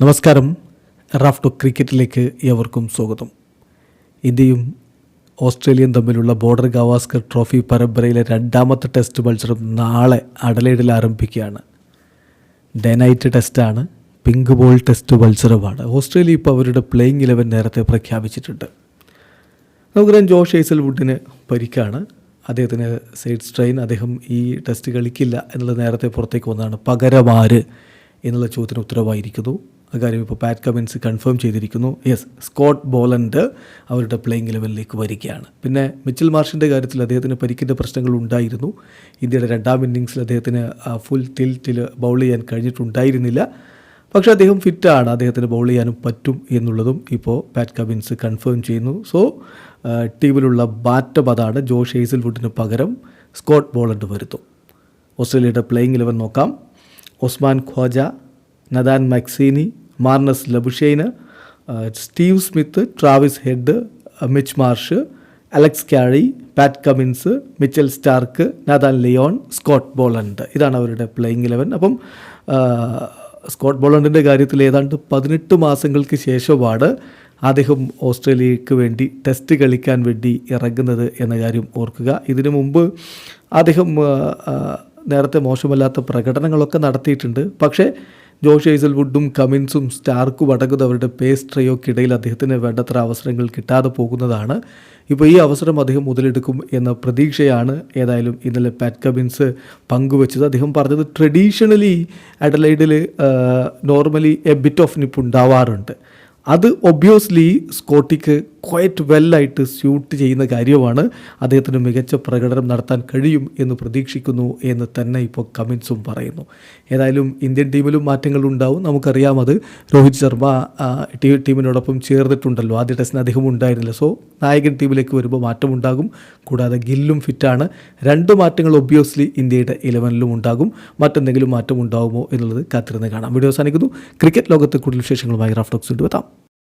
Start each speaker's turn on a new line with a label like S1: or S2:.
S1: നമസ്കാരം. Raf to ക്രിക്കറ്റിലേക്ക് ഏവർക്കും സ്വാഗതം. ഇന്ത്യയും ഓസ്ട്രേലിയയും തമ്മിലുള്ള ബോർഡർ ഗവാസ്കർ ട്രോഫി പരമ്പരയിലെ രണ്ടാമത്തെ ടെസ്റ്റ് മത്സരം നാളെ അടലേഡിൽ ആരംഭിക്കുകയാണ്. ഡേ നൈറ്റ് ടെസ്റ്റാണ് പിങ്ക് ബോൾ ടെസ്റ്റ് മത്സരമാണ്. ഓസ്ട്രേലിയ ഇപ്പോൾ അവരുടെ പ്ലേയിങ് ഇലവൻ നേരത്തെ പ്രഖ്യാപിച്ചിട്ടുണ്ട്. നമുക്കറിയാം ജോഷ് ഐസൽവുഡിന് പരിക്കാണ്. അദ്ദേഹത്തിന് സൈഡ് സ്ട്രെയിൻ അദ്ദേഹം ഈ ടെസ്റ്റ് കളിക്കില്ല എന്നുള്ളത് നേരത്തെ പുറത്തേക്ക് വന്നതാണ്. പകരമാര് എന്നുള്ള ചോദ്യത്തിന് ഉത്തരവായിരിക്കുന്നു. അക്കാര്യം ഇപ്പോൾ പാറ്റ് കമിൻസ് കൺഫേം ചെയ്തിരിക്കുന്നു. യെസ് സ്കോട്ട് ബോലൻഡ് അവരുടെ പ്ലേയിങ് ലെവലിലേക്ക് വരികയാണ്. പിന്നെ മിച്ചിൽ മാർഷിന്റെ കാര്യത്തിൽ അദ്ദേഹത്തിന് പരിക്കിന്റെ പ്രശ്നങ്ങൾ ഉണ്ടായിരുന്നു. ഇന്ത്യയുടെ രണ്ടാം ഇന്നിങ്സിൽ അദ്ദേഹത്തിന് ഫുൾ ടിൽറ്റിൽ ബൗൾ ചെയ്യാൻ കഴിഞ്ഞിട്ടുണ്ടായിരുന്നില്ല. പക്ഷേ അദ്ദേഹം ഫിറ്റാണ് അദ്ദേഹത്തിന് ബൗൾ ചെയ്യാനും പറ്റും എന്നുള്ളതും ഇപ്പോൾ പാറ്റ് കബിൻസ് കൺഫേം ചെയ്യുന്നു. സോ ടീമിലുള്ള ബാറ്റം അതാണ് ജോഷ് ഹേസൽവുഡിന് പകരം സ്കോട്ട് ബോളണ്ട് വരുത്തും ഓസ്ട്രേലിയയുടെ പ്ലേയിങ് ഇലവൻ നോക്കാം. Usman Khawaja Nathan McSweeney Marnus Labuschagne Steve Smith Travis Head Mitch Marsh Alex Carey Pat Cummins Mitchell Starc Nathan Lyon Scott Boland. ഇതാണ് അവരുടെ പ്ലേയിങ് ഇലവൻ അപ്പം സ്കോട്ട് ബോളണ്ടിന്റെ കാര്യത്തിൽ ഏതാണ്ട് പതിനെട്ട് മാസങ്ങൾക്ക് ശേഷമാണ് അദ്ദേഹം ഓസ്ട്രേലിയക്ക് വേണ്ടി ടെസ്റ്റ് കളിക്കാൻ വേണ്ടി ഇറങ്ങുന്നത് എന്ന കാര്യം ഓർക്കുക. ഇതിനു മുമ്പ് അദ്ദേഹം നേരത്തെ മോശമല്ലാത്ത പ്രകടനങ്ങളൊക്കെ നടത്തിയിട്ടുണ്ട്. പക്ഷേ ജോഷ് ഹേസൽവുഡും കമിൻസും സ്റ്റാർക്ക് അടങ്ങുന്ന അവരുടെ പേസ് ട്രയോക്കിടയിൽ അദ്ദേഹത്തിന് വേണ്ടത്ര അവസരങ്ങൾ കിട്ടാതെ പോകുന്നതാണ്. ഇപ്പോൾ ഈ അവസരം അദ്ദേഹം മുതലെടുക്കും എന്ന പ്രതീക്ഷയാണ് ഏതായാലും ഇന്നലെ പാറ്റ് കമിൻസ് പങ്കുവച്ചത്. അദ്ദേഹം പറഞ്ഞത് traditionally അഡലൈഡിൽ normally a bit of nip ഉണ്ടാവാറുണ്ട്. അത് ഒബ്വിയസ്ലി സ്കോട്ടിക്ക് ക്വയറ്റ് വെല്ലായിട്ട് സ്യൂട്ട് ചെയ്യുന്ന കാര്യമാണ് അദ്ദേഹത്തിന് മികച്ച പ്രകടനം നടത്താൻ കഴിയും എന്ന് പ്രതീക്ഷിക്കുന്നു എന്ന് തന്നെ ഇപ്പോൾ കമിൻസും പറയുന്നു. ഏതായാലും ഇന്ത്യൻ ടീമിലും മാറ്റങ്ങൾ ഉണ്ടാവും. നമുക്കറിയാം അത്. രോഹിത് ശർമ്മ ടീമിനോടൊപ്പം ചേർന്നിട്ടുണ്ടല്ലോ. ആദ്യ ടെസ്റ്റിന് അദ്ദേഹം ഉണ്ടായിരുന്നില്ല. സോ നായകൻ ടീമിലേക്ക് വരുമ്പോൾ മാറ്റമുണ്ടാകും കൂടാതെ ഗില്ലും ഫിറ്റാണ് രണ്ട് മാറ്റങ്ങൾ ഒബ്വിയസ്ലി ഇന്ത്യയുടെ ഇലവനിലും ഉണ്ടാകും. മറ്റെന്തെങ്കിലും മാറ്റം ഉണ്ടാകുമോ എന്നുള്ളത് കാത്തിരുന്ന് കാണാം. വീഡിയോ അവസാനിക്കുന്നു. ക്രിക്കറ്റ് ലോകത്തെ കൂടുതൽ വിശേഷങ്ങളുമായി റാഫ്റ്റോക്സ് കൊണ്ടുവെത്താം